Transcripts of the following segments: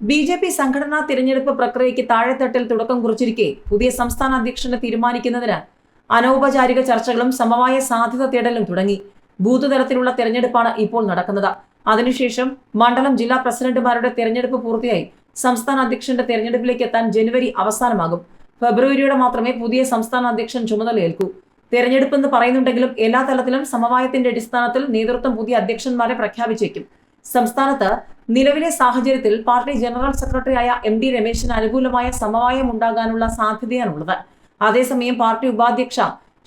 B J P സംഘടനാ തിരഞ്ഞെടുപ്പ് പ്രക്രിയയ്ക്ക് താഴെത്തട്ടിൽ തുടക്കം കുറിച്ചിരിക്കെ. പുതിയ സംസ്ഥാന അധ്യക്ഷനെ തീരുമാനിക്കുന്നതിന് അനൗപചാരിക ചർച്ചകളും സമവായ സാധ്യത തേടലും തുടങ്ങി. ബൂത്ത് തലത്തിലുള്ള തെരഞ്ഞെടുപ്പാണ് ഇപ്പോൾ നടക്കുന്നത്. അതിനുശേഷം മണ്ഡലം ജില്ലാ പ്രസിഡന്റുമാരുടെ തെരഞ്ഞെടുപ്പ് പൂർത്തിയായി. സംസ്ഥാന അധ്യക്ഷന്റെ തെരഞ്ഞെടുപ്പിലേക്ക് എത്താൻ ജനുവരി അവസാനമാകും. ഫെബ്രുവരിയോടെ മാത്രമേ പുതിയ സംസ്ഥാന അധ്യക്ഷൻ ചുമതലയേൽക്കൂ തെരഞ്ഞെടുപ്പ് എന്ന് പറയുന്നുണ്ടെങ്കിലും എല്ലാ തലത്തിലും സമവായത്തിന്റെ അടിസ്ഥാനത്തിൽ നേതൃത്വം പുതിയ അധ്യക്ഷന്മാരെ പ്രഖ്യാപിച്ചേക്കും. സംസ്ഥാനത്ത് നിലവിലെ സാഹചര്യത്തിൽ പാർട്ടി ജനറൽ സെക്രട്ടറിയായ എം ഡി രമേശിന് അനുകൂലമായ സമവായം ഉണ്ടാകാനുള്ള സാധ്യതയാണുള്ളത്. അതേസമയം പാർട്ടി ഉപാധ്യക്ഷ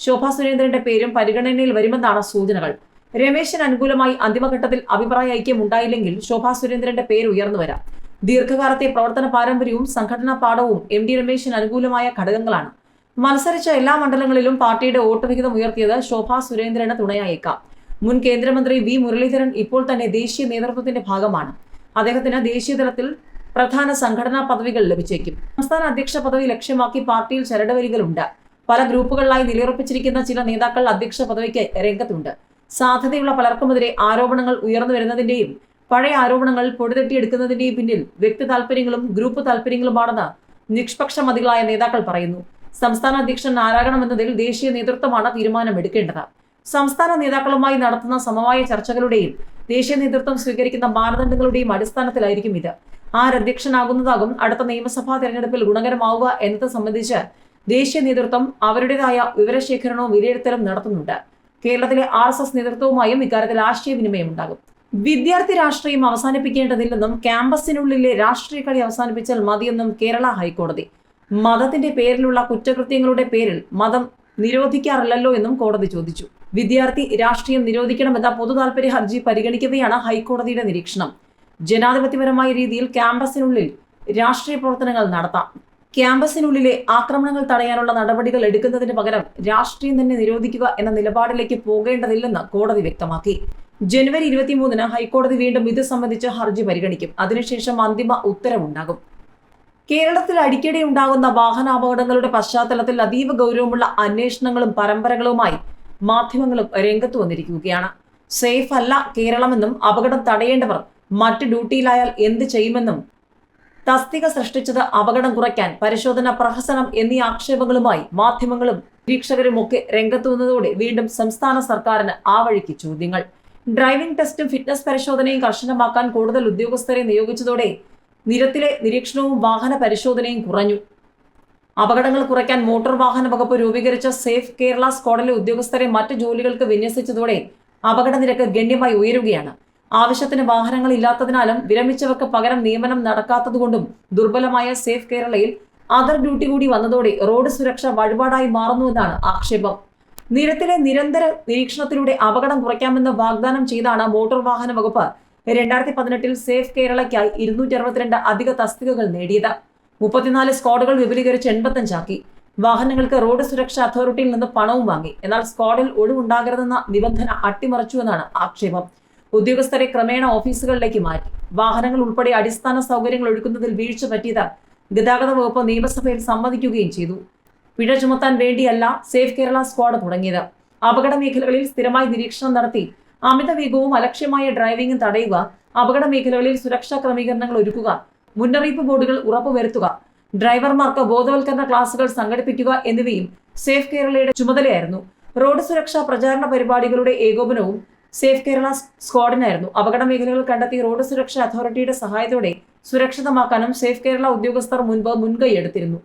ശോഭാ സുരേന്ദ്രന്റെ പേരും പരിഗണനയിൽ വരുമെന്നാണ് സൂചനകൾ. രമേശിന് അനുകൂലമായി അന്തിമഘട്ടത്തിൽ അഭിപ്രായ ഐക്യം ഉണ്ടായില്ലെങ്കിൽ ശോഭാ സുരേന്ദ്രന്റെ പേര് ഉയർന്നു വരാം. ദീർഘകാലത്തെ പ്രവർത്തന പാരമ്പര്യവും സംഘടനാ പാഠവും എം ഡി രമേശിന് അനുകൂലമായ ഘടകങ്ങളാണ്. മത്സരിച്ച എല്ലാ മണ്ഡലങ്ങളിലും പാർട്ടിയുടെ വോട്ട് വിഹിതം ഉയർത്തിയത് ശോഭാ സുരേന്ദ്രന് തുണയായേക്കാം. മുൻ കേന്ദ്രമന്ത്രി വി മുരളീധരൻ ഇപ്പോൾ തന്നെ ദേശീയ നേതൃത്വത്തിന്റെ ഭാഗമാണ്. അദ്ദേഹത്തിന് ദേശീയ തലത്തിൽ പ്രധാന സംഘടനാ പദവികൾ ലഭിച്ചേക്കും. സംസ്ഥാന അധ്യക്ഷ പദവി ലക്ഷ്യമാക്കി പാർട്ടിയിൽ ചരടവരികളുണ്ട്. പല ഗ്രൂപ്പുകളിലായി നിലയുറപ്പിച്ചിരിക്കുന്ന ചില നേതാക്കൾ അധ്യക്ഷ പദവിക്ക് രംഗത്തുണ്ട്. സാധ്യതയുള്ള പലർക്കുമെതിരെ ആരോപണങ്ങൾ ഉയർന്നു വരുന്നതിന്റെയും പഴയ ആരോപണങ്ങൾ പൊടിതട്ടിയെടുക്കുന്നതിന്റെയും പിന്നിൽ വ്യക്തി താല്പര്യങ്ങളും ഗ്രൂപ്പ് താല്പര്യങ്ങളുമാണെന്ന് നിഷ്പക്ഷ മതികളായ നേതാക്കൾ പറയുന്നു. സംസ്ഥാന അധ്യക്ഷൻ ആരാകണമെന്നതിൽ ദേശീയ നേതൃത്വമാണ് തീരുമാനമെടുക്കേണ്ടത്. സംസ്ഥാന നേതാക്കളുമായി നടത്തുന്ന സമവായ ചർച്ചകളുടെയും ദേശീയ നേതൃത്വം സ്വീകരിക്കുന്ന മാനദണ്ഡങ്ങളുടെയും അടിസ്ഥാനത്തിലായിരിക്കും ഇത്. ആരധ്യക്ഷനാകുന്നതാകും അടുത്ത നിയമസഭാ തെരഞ്ഞെടുപ്പിൽ ഗുണകരമാവുക എന്നത് സംബന്ധിച്ച് ദേശീയ നേതൃത്വം അവരുടേതായ വിവരശേഖരണവും വിലയിരുത്തലും നടത്തുന്നുണ്ട്. കേരളത്തിലെ ആർ എസ് എസ് നേതൃത്വവുമായും ഇക്കാര്യത്തിൽ ആശയവിനിമയം ഉണ്ടാകും വിദ്യാർത്ഥി രാഷ്ട്രീയം അവസാനിപ്പിക്കേണ്ടതില്ലെന്നും ക്യാമ്പസിനുള്ളിലെ രാഷ്ട്രീയ കളി അവസാനിപ്പിച്ചാൽ മതിയെന്നും കേരള ഹൈക്കോടതി. മതത്തിന്റെ പേരിലുള്ള കുറ്റകൃത്യങ്ങളുടെ പേരിൽ മതം നിരോധിക്കാറില്ലല്ലോ എന്നും കോടതി ചോദിച്ചു. വിദ്യാർത്ഥി രാഷ്ട്രീയം നിരോധിക്കണമെന്ന പൊതു താൽപര്യ ഹർജി പരിഗണിക്കവെയാണ് ഹൈക്കോടതിയുടെ നിരീക്ഷണം. ജനാധിപത്യപരമായ രീതിയിൽ ക്യാമ്പസിനുള്ളിൽ രാഷ്ട്രീയ പ്രവർത്തനങ്ങൾ നടത്താം. ക്യാമ്പസിനുള്ളിലെ ആക്രമണങ്ങൾ തടയാനുള്ള നടപടികൾ എടുക്കുന്നതിന് പകരം രാഷ്ട്രീയം തന്നെ നിരോധിക്കുക എന്ന നിലപാടിലേക്ക് പോകേണ്ടതില്ലെന്ന് കോടതി വ്യക്തമാക്കി. ജനുവരി ഇരുപത്തിമൂന്നിന് ഹൈക്കോടതി വീണ്ടും ഇത് സംബന്ധിച്ച് ഹർജി പരിഗണിക്കും. അതിനുശേഷം അന്തിമ ഉത്തരവുണ്ടാകും. കേരളത്തിൽ അടിക്കടി ഉണ്ടാകുന്ന വാഹനാപകടങ്ങളുടെ പശ്ചാത്തലത്തിൽ അതീവ ഗൗരവമുള്ള അന്വേഷണങ്ങളും പരമ്പരകളുമായി മാധ്യമങ്ങളും രംഗത്ത് വന്നിരിക്കുകയാണ്. സേഫ് അല്ല കേരളമെന്നും അപകടം തടയേണ്ടവർ മറ്റ് ഡ്യൂട്ടിയിലായാൽ എന്ത് ചെയ്യുമെന്നും തസ്തിക സൃഷ്ടിച്ചത് അപകടം കുറയ്ക്കാൻ പരിശോധന പ്രഹസനം എന്നീ ആക്ഷേപങ്ങളുമായി മാധ്യമങ്ങളും നിരീക്ഷകരും ഒക്കെ രംഗത്ത് വന്നതോടെ വീണ്ടും സംസ്ഥാന സർക്കാരിന് ആ വഴിക്ക് ചോദ്യങ്ങൾ. ഡ്രൈവിംഗ് ടെസ്റ്റും ഫിറ്റ്നസ് പരിശോധനയും കർശനമാക്കാൻ കൂടുതൽ ഉദ്യോഗസ്ഥരെ നിയോഗിച്ചതോടെ നിരത്തിലെ നിരീക്ഷണവും വാഹന പരിശോധനയും കുറഞ്ഞു. അപകടങ്ങൾ കുറയ്ക്കാൻ മോട്ടോർ വാഹന വകുപ്പ് രൂപീകരിച്ച സേഫ് കേരള സ്ക്വാഡിലെ ഉദ്യോഗസ്ഥരെ മറ്റ് ജോലികൾക്ക് വിന്യസിച്ചതോടെ അപകട നിരക്ക് ഗണ്യമായി ഉയരുകയാണ്. ആവശ്യത്തിന് വാഹനങ്ങൾ ഇല്ലാത്തതിനാലും വിരമിച്ചവർക്ക് പകരം നിയമനം നടക്കാത്തതുകൊണ്ടും ദുർബലമായ സേഫ് കേരളയിൽ അതർ ഡ്യൂട്ടി കൂടി വന്നതോടെ റോഡ് സുരക്ഷ വഴിപാടായി മാറുന്നുവെന്നാണ് ആക്ഷേപം. നിരത്തിലെ നിരന്തര നിരീക്ഷണത്തിലൂടെ അപകടം കുറയ്ക്കാമെന്ന് വാഗ്ദാനം ചെയ്താണ് മോട്ടോർ വാഹന വകുപ്പ് രണ്ടായിരത്തി പതിനെട്ടിൽ സേഫ് കേരളയ്ക്കായി ഇരുന്നൂറ്റി അറുപത്തിരണ്ട് അധിക തസ്തികകൾ നേടിയത്. മുപ്പത്തിനാല് സ്ക്വാഡുകൾ വിപുലീകരിച്ച് എൺപത്തഞ്ചാക്കി വാഹനങ്ങൾക്ക് റോഡ് സുരക്ഷാ അതോറിറ്റിയിൽ നിന്ന് പണവും വാങ്ങി. എന്നാൽ സ്ക്വാഡിൽ ഒഴിവുണ്ടാകരുതെന്ന നിബന്ധന അട്ടിമറിച്ചുവെന്നാണ് ആക്ഷേപം. ഉദ്യോഗസ്ഥരെ ക്രമേണ ഓഫീസുകളിലേക്ക് മാറ്റി. വാഹനങ്ങൾ ഉൾപ്പെടെ അടിസ്ഥാന സൗകര്യങ്ങൾ ഒഴുക്കുന്നതിൽ വീഴ്ച പറ്റിയത് ഗതാഗത വകുപ്പ് നിയമസഭയിൽ സമ്മതിക്കുകയും ചെയ്തു. പിഴ ചുമത്താൻ വേണ്ടിയല്ല സേഫ് കേരള സ്ക്വാഡ് തുടങ്ങിയത്. അപകട മേഖലകളിൽ സ്ഥിരമായി നിരീക്ഷണം നടത്തി അമിത വേഗവും അലക്ഷ്യമായ ഡ്രൈവിംഗും തടയുക അപകട മേഖലകളിൽ സുരക്ഷാ ക്രമീകരണങ്ങൾ ഒരുക്കുക മുന്നറിയിപ്പ് ബോർഡുകൾ ഉറപ്പുവരുത്തുക ഡ്രൈവർമാർക്ക് ബോധവൽക്കരണ ക്ലാസുകൾ സംഘടിപ്പിക്കുക എന്നിവയും സേഫ് കേരളയുടെ ചുമതലയായിരുന്നു. റോഡ് സുരക്ഷാ പ്രചാരണ പരിപാടികളുടെ ഏകോപനവും സേഫ് കേരള സ്ക്വാഡിനായിരുന്നു. അപകട മേഖലകൾ കണ്ടെത്തി റോഡ് സുരക്ഷാ അതോറിറ്റിയുടെ സഹായത്തോടെ സുരക്ഷിതമാക്കാനും സേഫ് കേരള ഉദ്യോഗസ്ഥർ മുൻപ് മുൻകൈ എടുത്തിരുന്നു.